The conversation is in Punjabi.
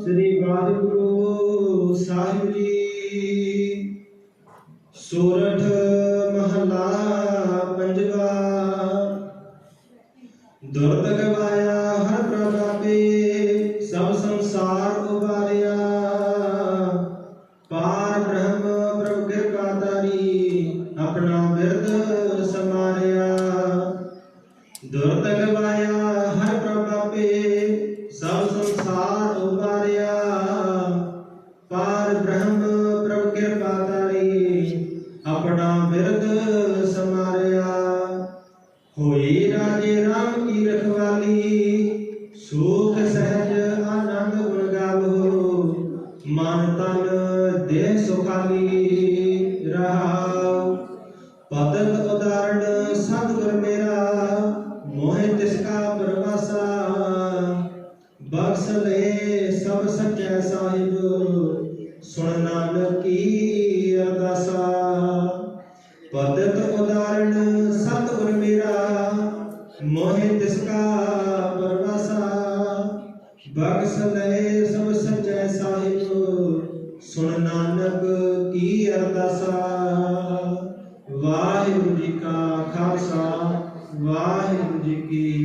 ਸ੍ਰੀ ਵਾਹਿਗੁਰੂ ਸਾਹਿਬ ਜੀ। ਸੋਰਠ ਮਹਲਾ ਪੰਜਵਾ। ਦੁਰਤ ਗਵਾਇਆ ਹਰ ਪ੍ਰਭ ਸਭ ਸੰਸਾਰ ਉਬਾਰਿਆ। ਪਾਰ ਬ੍ਰਹਮ ਪ੍ਰਭ ਕਿਰਪਾ ਤਾਰੀ ਆਪਣਾ ਬਿਰਦ ਸਮਾਰਿਆ। ਦੁਰਤ ਗਵਾਇਆ ਕਿਰਪਾ ਆਪਣਾ ਬਿਰਦ ਸਮਾਰਿਆ। ਹੋਈ ਰਾਜੇ ਰਾਮ ਕੀ ਰਖਵਾਲੀ, ਸੁਖ ਸਹਿਜ ਆਨੰਦ ਗੁਣ ਗਾਵੋ ਮਨ ਤਨ ਦੇਹ ਸੁਖਾਲੀ ਰਹਾਉ। ਪਤਤ ਉਦਾਹਰਣ ਸਤਿਗੁਰ ਮੇਰਾ, ਮੋਹਿ ਤਿਸ ਕਾ ਪਰਵਾਸਾ। ਬਖਸ਼ ਲੈ ਸਭ ਸੱਚਾ ਸਾਹਿਬ, ਸੁਣ ਨਾਨਕ ਪਤਤ ਸਤਿਗੁਰ ਮੇਰਾ, ਮੋਹਿ ਤਿਸ ਕਾ ਪਰਵਾਸਾ। ਬਖਸ਼ ਲੈ ਸਭ ਸੱਚਾ ਸਾਹਿਬ, ਸੁਣ ਨਾਨਕ ਕੀ ਅਰਦਾਸਾ। ਵਾਹਿਗੁਰੂ ਜੀ ਕਾ ਖਾਲਸਾ, ਵਾਹਿਗੁਰੂ ਜੀ ਕੀ